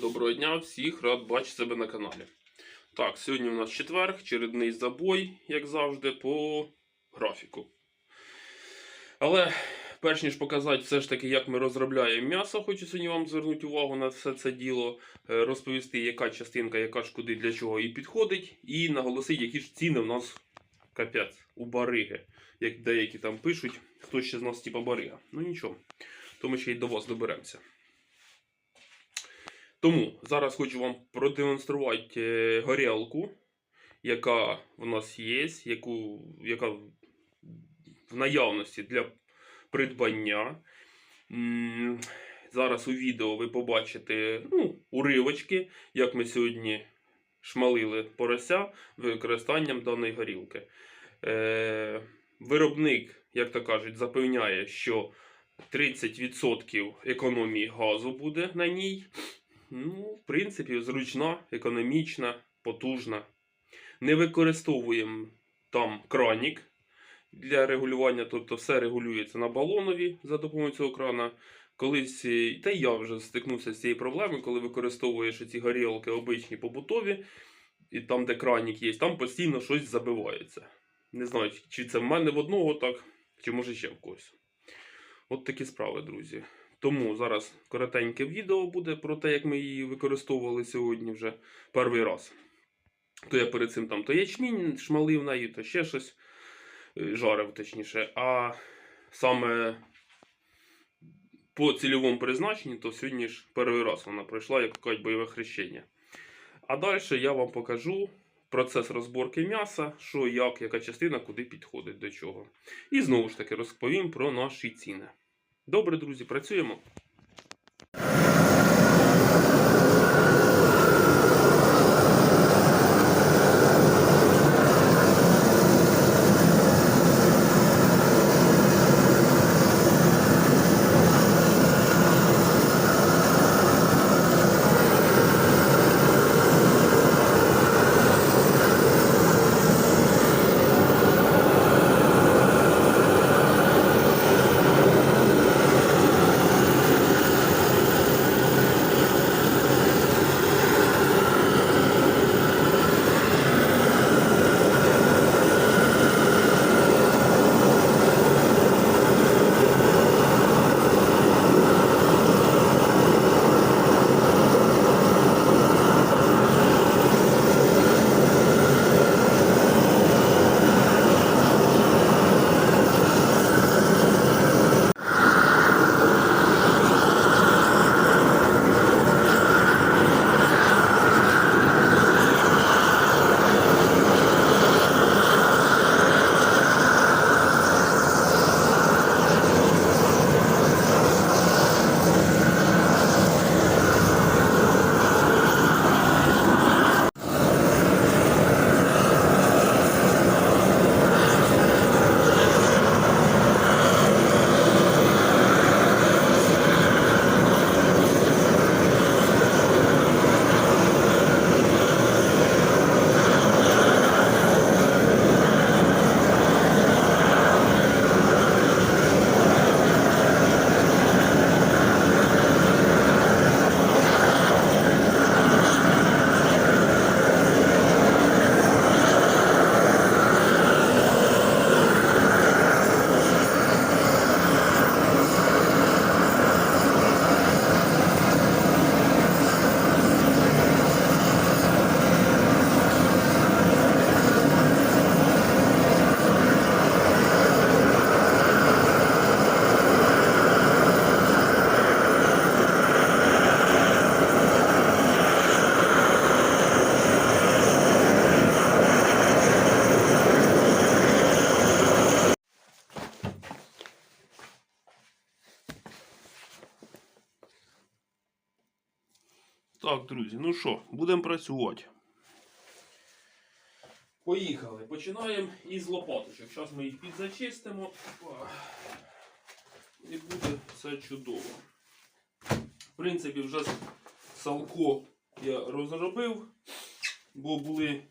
Доброго дня, всіх рад бачити себе на каналі. Так, сьогодні у нас четверг, чередний забой, як завжди, по графіку. Але перш ніж показати все ж таки, як ми розробляємо м'ясо, хочу сьогодні вам звернути увагу на все це діло, е, розповісти, яка частинка, яка ж куди для чого і підходить, і наголосити, які ж ціни в нас капець у бариги. Як деякі там пишуть, хто ще з нас типа барига. Ну нічого, то ми ще й до вас доберемося. Тому зараз хочу вам продемонструвати е, горілку, яка в нас є, яку, яка в наявності для придбання. Зараз у відео ви побачите ну, уривочки, як ми сьогодні шмалили порося використанням даної горілки. Е, виробник, як то кажуть, запевняє, що 30% економії газу буде на ній. Ну, в принципі, зручна, економічна, потужна. Не використовуємо там кранік для регулювання, тобто все регулюється на балонові за допомогою цього крана. Колись, та й я вже стикнувся з цією проблемою, коли використовуєш ці горілки обичні побутові, і там, де кранік є, там постійно щось забивається. Не знаю, чи це в мене в одного так, чи може ще в когось. От такі справи, друзі. Тому зараз коротеньке відео буде про те, як ми її використовували сьогодні вже перший раз. То я перед цим там то ячмінь шмалив нею, то ще щось е, жарив, точніше. А саме по цільовому призначенні, то сьогодні ж перший раз вона пройшла, як кажуть, бойове хрещення. А далі я вам покажу процес розборки м'яса, що, як, яка частина, куди підходить до чого. І знову ж таки розповім про наші ціни. Добре, друзі, працюємо. Друзі, ну що, будемо працювати. Поїхали. Починаємо із лопаточок. Зараз ми їх підзачистимо. І буде все чудово. В принципі, вже салко я розробив, бо були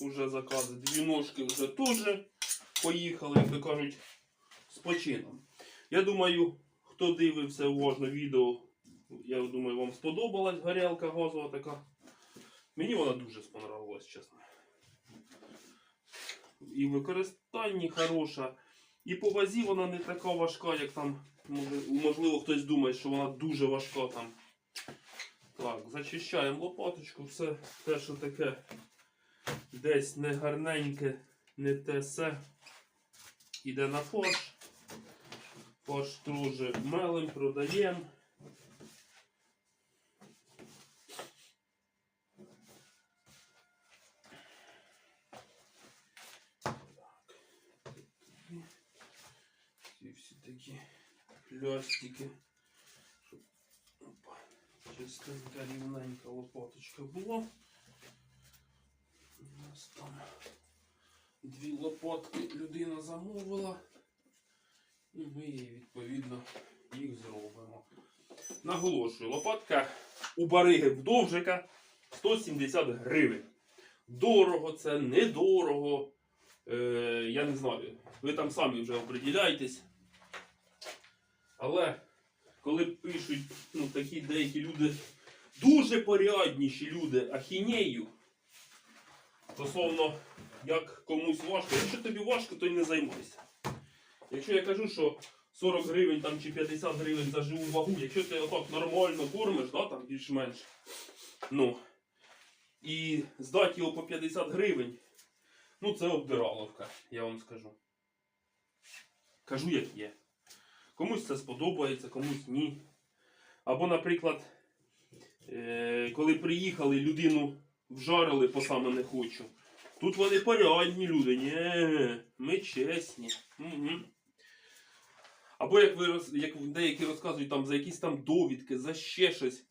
вже закази. Дві ножки вже теж поїхали, як то кажуть, з почином. Я думаю, хто дивився уважно відео Я думаю, вам сподобалась горілка газова така. Мені вона дуже сподобалась, чесно. І в використанні хороша. І по вазі вона не така важка, як там, можливо, хтось думає, що вона дуже важка там. Так, зачищаємо лопаточку, все те, що таке десь не гарненьке, не те все. Іде на фарш. Фарш теж мелим, продаємо. Ці всі такі опа, чистенька рівненька лопаточка була. У нас там дві лопатки людина замовила. І ми її відповідно їх зробимо. Наголошую, лопатка у бариги вдовжика 170 гривень. Дорого це, недорого. Е, я не знаю. Ви там самі вже оприділяєтесь. Але коли пишуть ну, такі деякі люди, дуже порядніші люди ахінею, стосовно як комусь важко, якщо тобі важко, то й не займайся. Якщо я кажу, що 40 гривень там, чи 50 гривень за живу вагу, якщо ти отак нормально кормиш, да, там більш-менш, ну, і здати його по 50 гривень, ну це обдираловка, я вам скажу. Кажу, як є. Комусь це сподобається, комусь ні. Або, наприклад, е, коли приїхали, людину вжарили по саме не хочу. Тут вони порядні люди. Ні, ми чесні. Угу. Або як ви як деякі розказують там за якісь там довідки, за ще щось.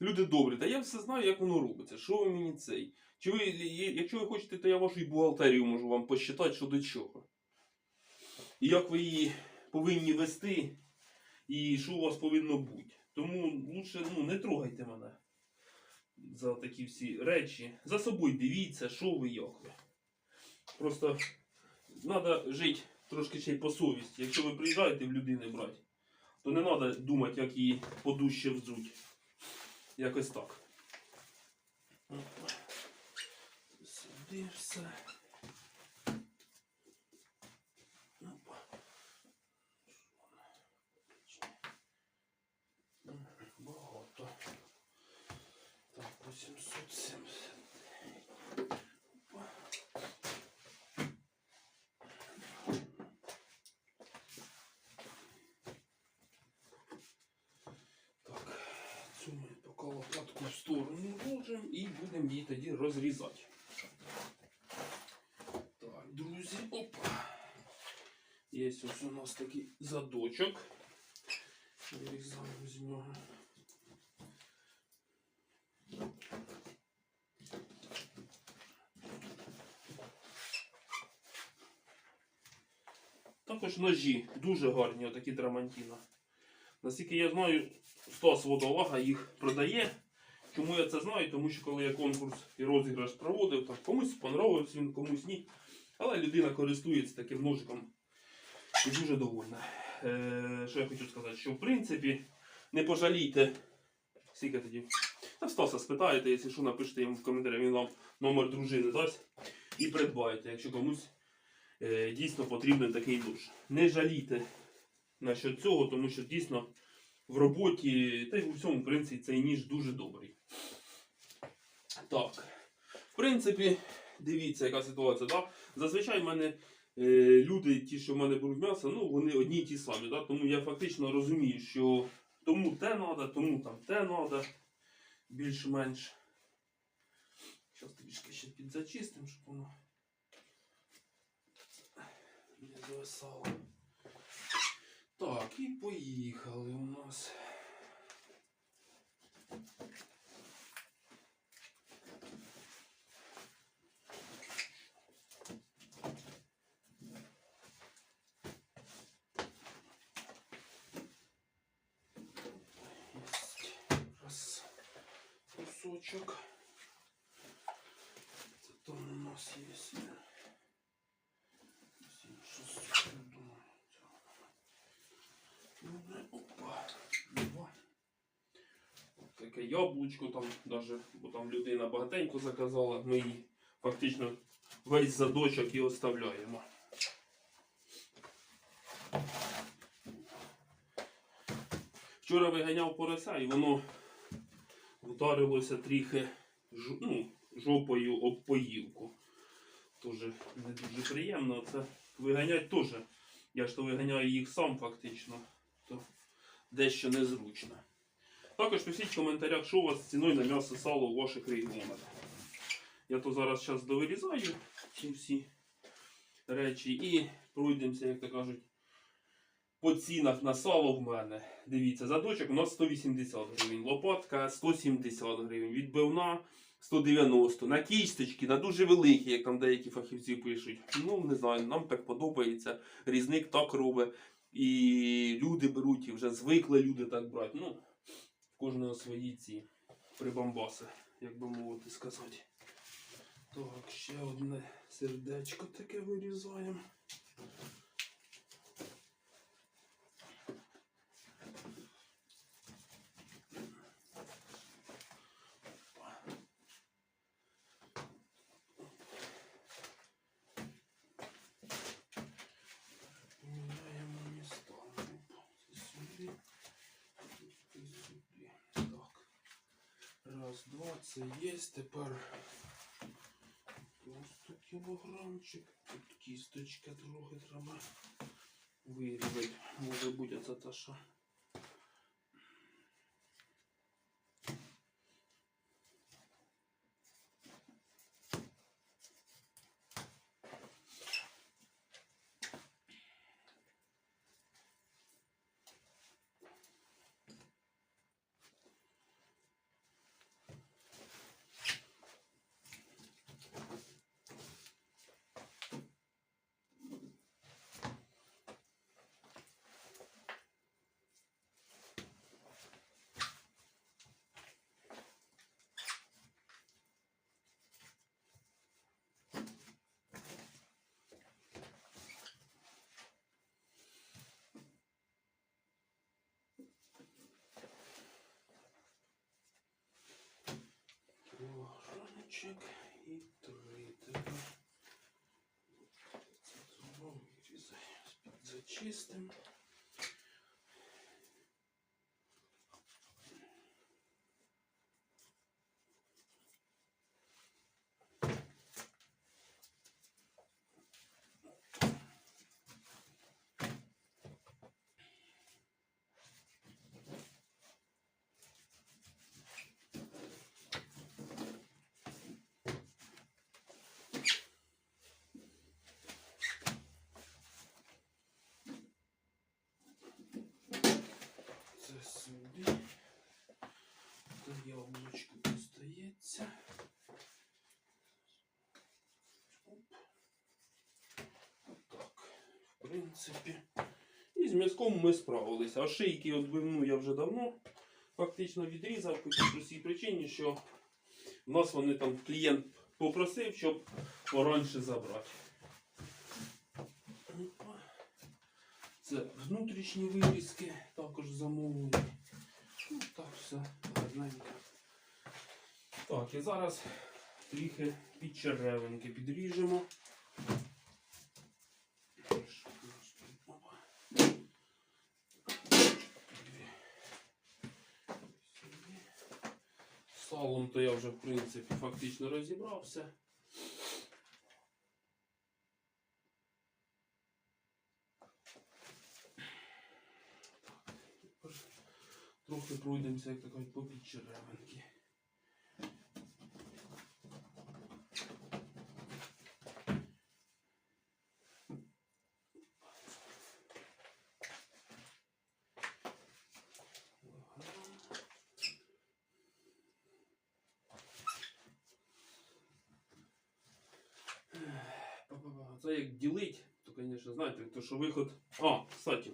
Люди добрі, та я все знаю, як воно робиться. Що ви мені цей? Чи ви, якщо ви хочете, то я вашу бухгалтерію можу вам посчитати, що до чого. І як ви її повинні вести, і що у вас повинно бути. Тому лучше ну, не трогайте мене за такі всі речі. За собою дивіться, що ви, як ви. Просто треба жити трошки ще й по совісті. Якщо ви приїжджаєте в людини брати, то не треба думати, як її подужче взуть. Якось так. Сюди все. Опа. Багато. Так, 870. Опа. Так, цю ми поки лопатку в сторону ложимо і будемо її тоді розрізати. Так, друзі, опа. Є ось у нас такий задочок. Вирізаємо з нього. Також ножі дуже гарні, отакі драмантіна. Наскільки я знаю, Стас Водолага їх продає. Чому я це знаю? Тому що коли я конкурс і розіграш проводив, так комусь понравився він, комусь ні. Але людина користується таким ножиком і дуже довольна. Е, що я хочу сказати, що в принципі не пожалійте. Скільки тоді? Та Стаса спитаєте, якщо що, напишете йому в коментарях, він вам номер дружини дасть і придбаєте, якщо комусь е, дійсно потрібен такий душ. Не жалійте насчет цього, тому що дійсно в роботі та й у всьому в принципі цей ніж дуже добрий. Так. В принципі, дивіться, яка ситуація. Да? Зазвичай в мене е, люди, ті, що в мене беруть м'ясо, ну вони одні й ті самі. Да? Тому я фактично розумію, що тому те треба, тому там те треба. Більш-менш. Зараз трішки ще підзачистимо, щоб воно не зависало. Так, і поїхали у нас. Єсть. Раз. Кусочок. Це там у нас є. Сім, шість, я думаю. Добре, опа. Два. таке яблучко, там, даже, бо там людина багатенько заказала, ми її фактично весь задочок і оставляємо. Вчора виганяв порося і воно вдарилося трохи ну, жопою об поїлку. Тоже не дуже приємно. Це виганять теж. Я ж то виганяю їх сам фактично. То дещо незручно. Також пишіть в коментарях, що у вас з ціною на м'ясо сало у ваших регіонах. Я то зараз зараз довирізаю ці всі речі і пройдемося, як то кажуть, по цінах на сало в мене. Дивіться, задочок у нас 180 гривень, лопатка 170 гривень, відбивна 190. На кісточки, на дуже великі, як там деякі фахівці пишуть. Ну, не знаю, нам так подобається. Різник так робить. І люди беруть, і вже звикли люди так брати. Ну, кожного свої ці прибамбаси, як би мовити сказати. Так, ще одне сердечко таке вирізаємо. Поміняємо містами. Це сюди. І сюди. Так. Раз, два, це є. Тепер просто кілограмчик. Тут кісточка трохи треба вирізати. Може бути це та що. Кілограмчик і три. Тепер це сюди. Та яблучко достається. Оп. Так, в принципі. І з м'язком ми справилися. А шийки відбивну я вже давно фактично відрізав по тій причині, що в нас вони там клієнт попросив, щоб пораньше забрати. Це внутрішні вирізки, також замовлені. Ну, так все гарненько. Так, і зараз трохи під черевинки підріжемо. Салом то я вже в принципі фактично розібрався. Трохи пройдемося, як така по підчеревинки. Це як ділить, то, звісно, знаєте, то що виход. А, кстати,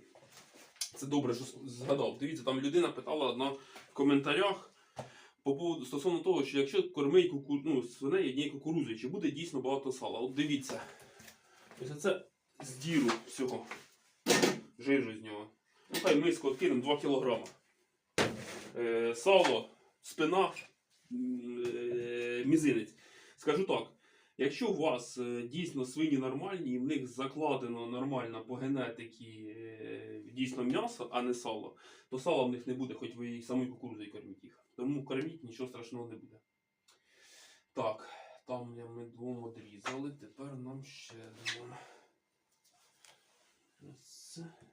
це добре, що згадав. Дивіться, там людина питала одна в коментарях по поводу стосовно того, що якщо кормить куку... ну, свиней однією кукурузою, чи буде дійсно багато сала. От дивіться. Ось це з діру всього. Жижу з нього. Ну, хай миску відкинемо 2 кг. Е, сало спина, е, мізинець. Скажу так. Якщо у вас е, дійсно свині нормальні, і в них закладено нормально по генетиці е, дійсно м'ясо, а не сало, то сала в них не буде, хоч ви і самою кукурудзою корміть їх. Тому корміть, нічого страшного не буде. Так, там ми двом одрізали, тепер нам ще. Раз. Два.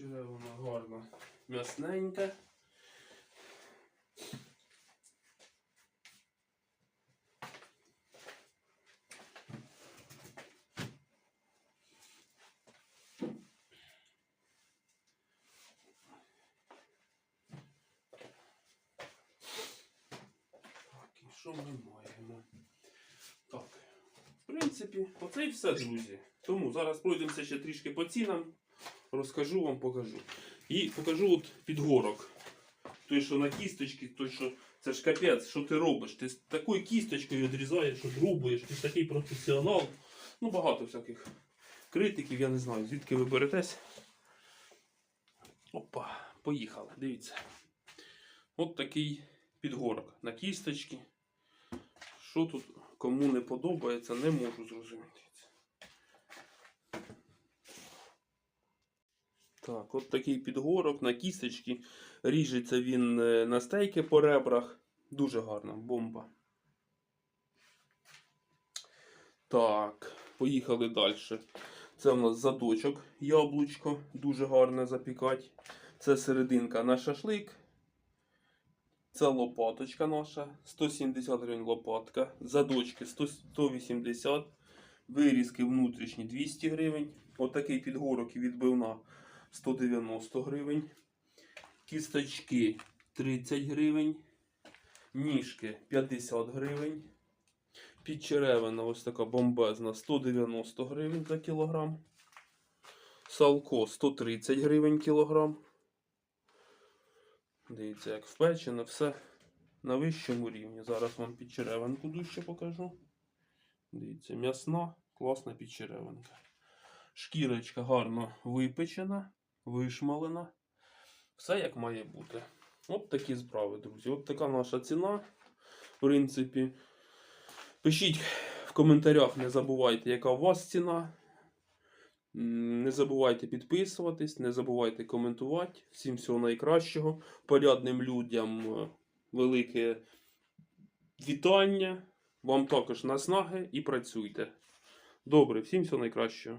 Підчере вона гарно м'ясненьке. Що ми маємо? Так. В принципі, оце і все, друзі. Тому зараз пройдемося ще трішки по цінам розкажу вам, покажу. І покажу от підгорок. Той, що на кісточці, той, що це ж капець, що ти робиш? Ти з такою кісточкою відрізаєш, одрубуєш, ти такий професіонал. Ну, багато всяких критиків, я не знаю, звідки ви беретесь. Опа, поїхали, дивіться. От такий підгорок на кісточці. Що тут кому не подобається, не можу зрозуміти. Так, от такий підгорок на кісточці. Ріжеться він е, на стейки по ребрах. Дуже гарна бомба. Так, поїхали далі. Це у нас задочок, яблучко, дуже гарне запікати. Це серединка на шашлик. Це лопаточка наша, 170 гривень лопатка. Задочки 100, 180 Вирізки внутрішні 200 гривень. Отакий підгорок і відбивна 190 гривень. Кісточки 30 гривень. Ніжки 50 гривень. Підчеревина ось така бомбезна 190 гривень за кілограм. Салко 130 гривень кілограм. Дивіться, як впечене, все на вищому рівні. Зараз вам підчеревинку дужче покажу. Дивіться, м'ясна, класна підчеревинка. Шкірочка гарно випечена, вишмалена. Все як має бути. От такі справи, друзі. От така наша ціна. В принципі, пишіть в коментарях, не забувайте, яка у вас ціна. Не забувайте підписуватись, не забувайте коментувати. Всім всього найкращого. Порядним людям е, велике вітання. Вам також наснаги і працюйте. Добре, всім всього найкращого.